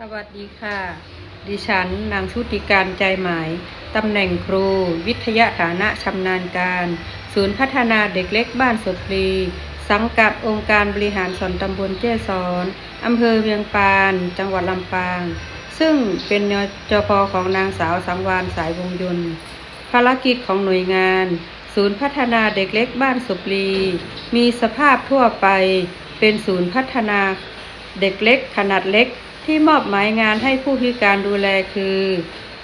สวัสดีค่ะ ดิฉันนางชุติการใจหมาย ตำแหน่งครู วิทยาฐานะชำนาญการ ศูนย์พัฒนาเด็กเล็กบ้านสดรี สังกัดองค์การบริหารส่วนตำบลเจ้สอนอำเภอเวียงปาน จังหวัดลำปาง ซึ่งเป็นนจพของนางสาวสังวานสายวงยนต์ ภารกิจของหน่วยงาน ศูนย์พัฒนาเด็กเล็กบ้านสุปรี มีสภาพทั่วไป เป็นศูนย์พัฒนาเด็กเล็กขนาดเล็ก ที่มอบหมายงานให้ผู้พิการดูแลคือ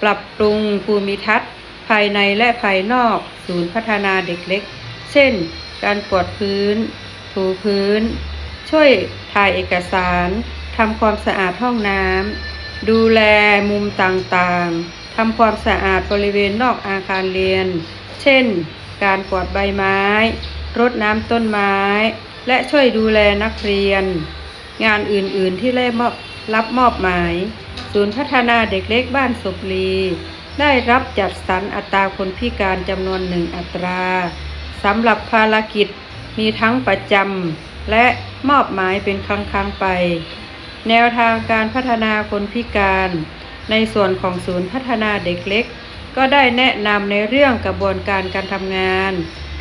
ปรับปรุงภูมิทัศน์ ภายในและภายนอก ศูนย์พัฒนาเด็กเล็ก เช่น การกวาดพื้น ถูพื้น ช่วยถ่ายเอกสารทำความสะอาดห้องน้ำดูแลมุมต่างๆทำความสะอาดบริเวณนอกอาคารเรียน เช่น การกวาดใบไม้ รดน้ำต้นไม้ และช่วยดูแลนักเรียน งานอื่นๆที่ได้มอบ รับมอบหมาย ศูนย์พัฒนาเด็กเล็กบ้านสุปรีได้รับจัดสรรอัตราคนพิการจำนวนหนึ่งอัตราสำหรับภารกิจมีทั้งประจำและมอบหมายเป็นครั้งครั้งๆไป แนวทางการพัฒนาคนพิการ ในส่วนของศูนย์พัฒนาเด็กเล็ก ก็ได้แนะนำในเรื่องกระบวนการการทำงาน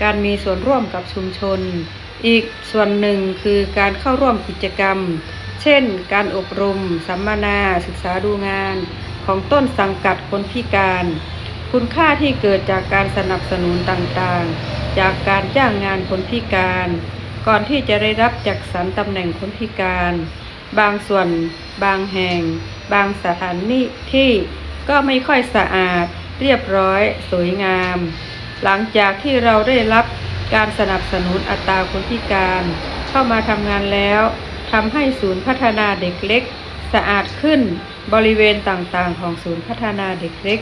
การมีส่วนร่วมกับชุมชน อีกส่วนหนึ่งคือการเข้าร่วมกิจกรรม เช่น การอบรม สัมมนา ศึกษาดูงาน ของต้นสังกัดคนพิการ คุณค่าที่เกิดจากการสนับสนุนต่างๆ จากการจ้างงานคนพิการ ก่อนที่จะได้รับจัดสรรตำแหน่งคนพิการ บางส่วน บางแห่ง บางสถานที่ก็ไม่ค่อยสะอาด เรียบร้อย สวยงาม หลังจากที่เราได้รับการสนับสนุนอัตราคนพิการ เข้ามาทำงานแล้ว ทำให้ศูนย์พัฒนาเด็กเล็ก สะอาดขึ้นบริเวณต่างๆ ของศูนย์พัฒนาเด็กเล็ก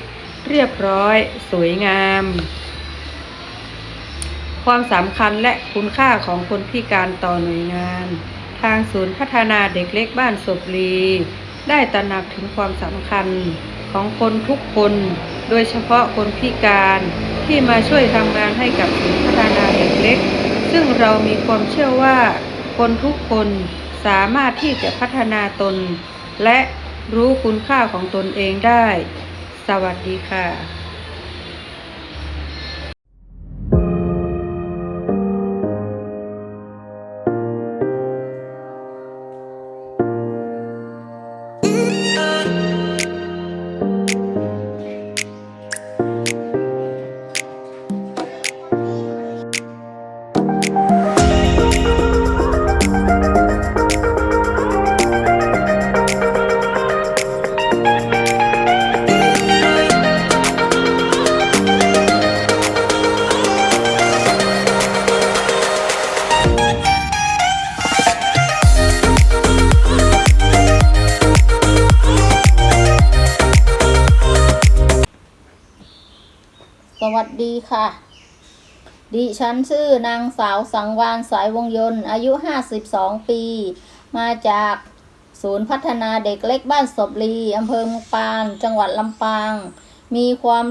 เรียบร้อย สวยงาม ความสำคัญและคุณค่าของคนพิการต่อหน่วยงาน ทางศูนย์พัฒนาเด็กเล็กบ้านศพลีได้ตระหนักถึงความสำคัญของคนทุกคน โดยเฉพาะคนพิการที่มาช่วยทำงานให้กับศูนย์พัฒนาเด็กเล็ก ซึ่งเรามีความเชื่อว่าคนทุกคน สามารถที่จะพัฒนาตน และรู้คุณค่าของตนเองได้ สวัสดีค่ะ วัสดีค่ะ ดิฉันชื่อนางสาวสังวานสายวงยนต์ อายุ 52 ปี มาจากศูนย์พัฒนาเด็กเล็กบ้านศพลีอำเภอเมุกปาน จังหวัดลำปาง มีความ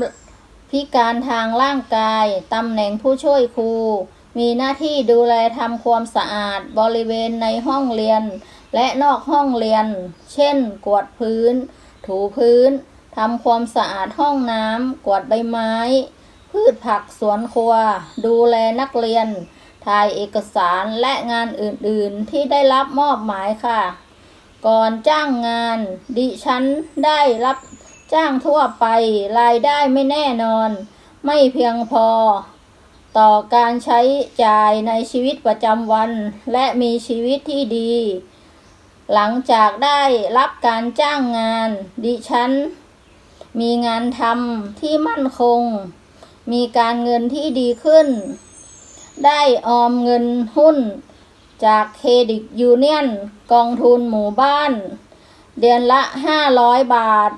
พิการทางร่างกาย ตำแหน่งผู้ช่วยครู มีหน้าที่ดูแลทำความสะอาดบริเวณในห้องเรียน และนอกห้องเรียน เช่น กวาดพื้น ถูพื้นทำความสะอาดห้องน้ำ กวาดใบไม้ พืชผักสวนครัว ดูแลนักเรียน ถ่ายเอกสารและงานอื่นๆที่ได้รับมอบหมายค่ะ ก่อนจ้างงาน ดิฉันได้รับจ้างทั่วไป รายได้ไม่แน่นอน ไม่เพียงพอ ต่อการใช้จ่ายในชีวิตประจำวัน และมีชีวิตที่ดี หลังจากได้รับการจ้างงาน ดิฉันมีงานทำที่มั่นคง มีการเงินที่ดีขึ้น ได้ออมเงินหุ้น จากเครดิตยูเนียนกองทุนหมู่บ้าน เดือนละ 500 บาท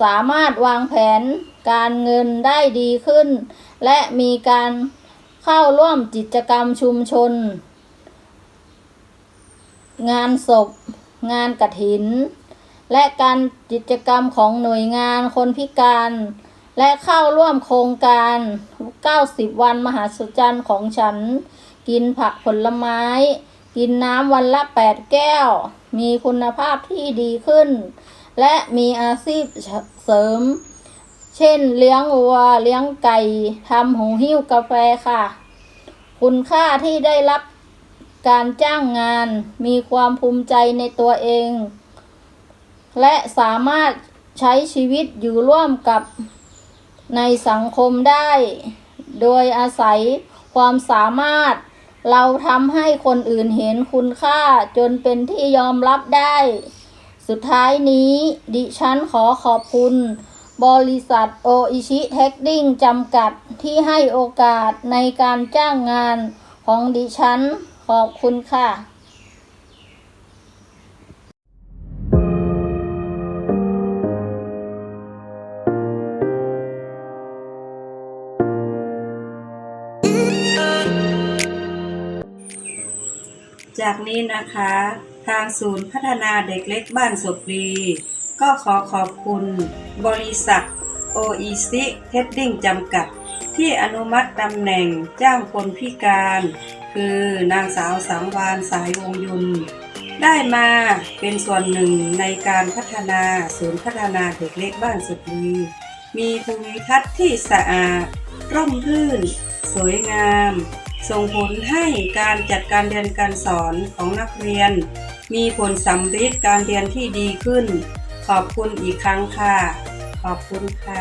สามารถวางแผนการเงินได้ดีขึ้น และมีการเข้าร่วมกิจกรรมชุมชน งานศพ งานกระถิน และการกิจกรรมของหน่วยงานคนพิการ และเข้าร่วมโครงการ 90 วันมหาสุจรรย์ของฉัน กินผักผลไม้ กินน้ำวันละ 8 แก้ว มีคุณภาพที่ดีขึ้น และมีอาชีพเสริม เช่นเลี้ยงวัว เลี้ยงไก่ ทำหูหิ้วกาแฟค่ะ คุณค่าที่ได้รับการจ้างงาน มีความภูมิใจในตัวเอง และสามารถใช้ชีวิตอยู่ร่วมกับ ในสังคมได้ โดยอาศัยความสามารถ เราทำให้คนอื่นเห็นคุณค่าจนเป็นที่ยอมรับได้ สุดท้ายนี้ ดิฉันขอขอบคุณ บริษัทโออิชิเทคดิ้งจำกัดที่ให้โอกาสในการจ้างงานของดิฉันขอบคุณค่ะ จากนี้นะคะ ทางศูนย์พัฒนาเด็กเล็กบ้านศพรี ก็ขอขอบคุณ บริษัท OEC t e d d i n g จำกัด ที่อนุมัติตำแหน่งจ้างคนพิการ คือนางสาวสังวานสายวงยุนได้มาเป็นส่วนหนึ่งในการพัฒนาศูนย์พัฒนาเด็กเล็กบ้านสุดรี มีภูมิทัศน์ที่สะอาด ร่มรื่น สวยงาม ส่งผลให้การจัดการเรียนการสอนของนักเรียน มีผลสำฤทธิ์การเรียนที่ดีขึ้น ขอบคุณอีกครั้งค่ะ ขอบคุณค่ะ